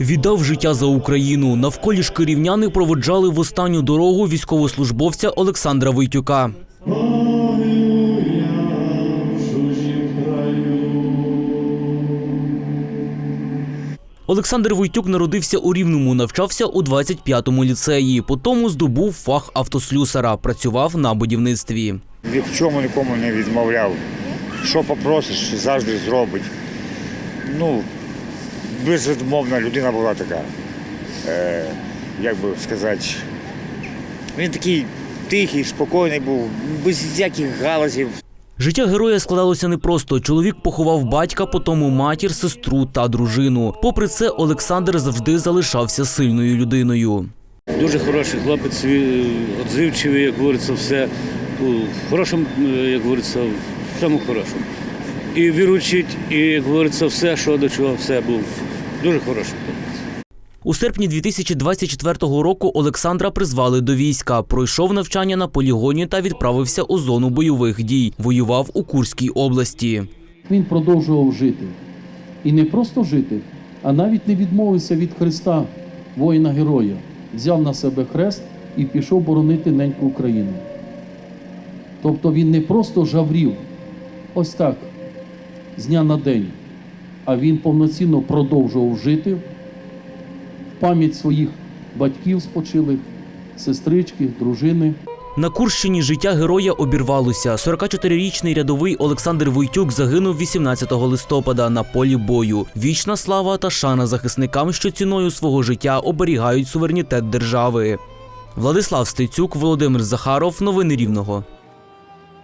Віддав життя за Україну. Навколі ж рівняни проводжали в останню дорогу військовослужбовця Олександра Войтюка. Олександр Войтюк народився у Рівному, навчався у 25-му ліцеї. Потім здобув фах автослюсара, працював на будівництві. Ні в чому нікому не відмовляв. Що попросиш, завжди зробить. Ну, безвідмовна людина була така. Е, як би сказати, він такий тихий, спокійний був, без всяких галузів. Життя героя складалося непросто. Чоловік поховав батька, потім матір, сестру та дружину. Попри це, Олександр завжди залишався сильною людиною. Дуже хороший хлопець, ві- відзивчивий, як говориться, все у хорошому, е, як говориться, в всьому хорошому. І віручить, і як говориться, все, що до чого, все був. Дуже хороший хлопець. У серпні 2024 року Олександра призвали до війська. Пройшов навчання на полігоні та відправився у зону бойових дій. Воював у Курській області. Він продовжував жити. І не просто жити, а навіть не відмовився від Христа, воїна-героя, взяв на себе хрест і пішов боронити неньку Україну. Тобто він не просто жаврів, ось так, з дня на день, а він повноцінно продовжував жити в пам'ять своїх батьків спочилих, сестрички, дружини. На Курщині життя героя обірвалося. 44-річний рядовий Олександр Войтюк загинув 18 листопада на полі бою. Вічна слава та шана захисникам, що ціною свого життя оберігають суверенітет держави. Владислав Стецюк, Володимир Захаров. Новини Рівного.